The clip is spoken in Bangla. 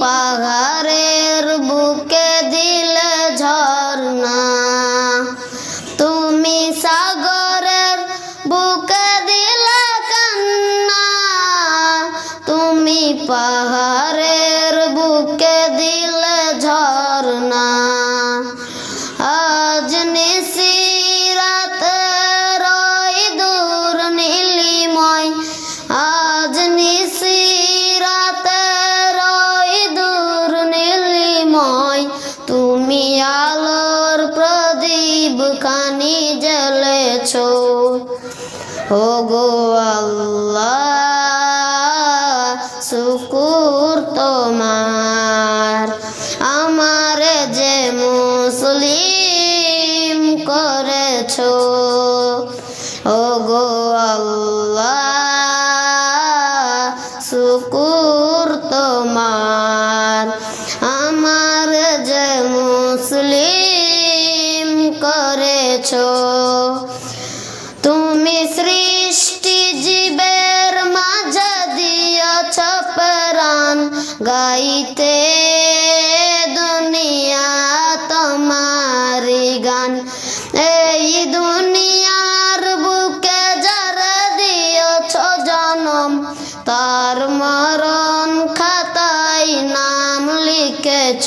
পাহাড়ের বুকে দিলে ঝর্ণা। তুমি সাগরের বুকে দিলে কান্না। তুমি পাহাড়ের বুকে দিলে ঝর্ণা। আজ নিশিরাত রই দূর নীলিময়। আজ নিশিরাত তুমি আলোর প্রদীপ খানি জ্বলেছ। ও গো আল্লাহ, শুকুর তোমার। আমার যে মুসলিম করেছ। ও গো আল্লাহ মুসলিম করেছ। তুমি সৃষ্টি জীবের মাঝে দিয়েছ প্রাণ গাইতে দুনিয়া তোমারি গান। এই দুনিয়ার বুকে যারা জনম, তার মরণ খাতায় নাম লিখেছ।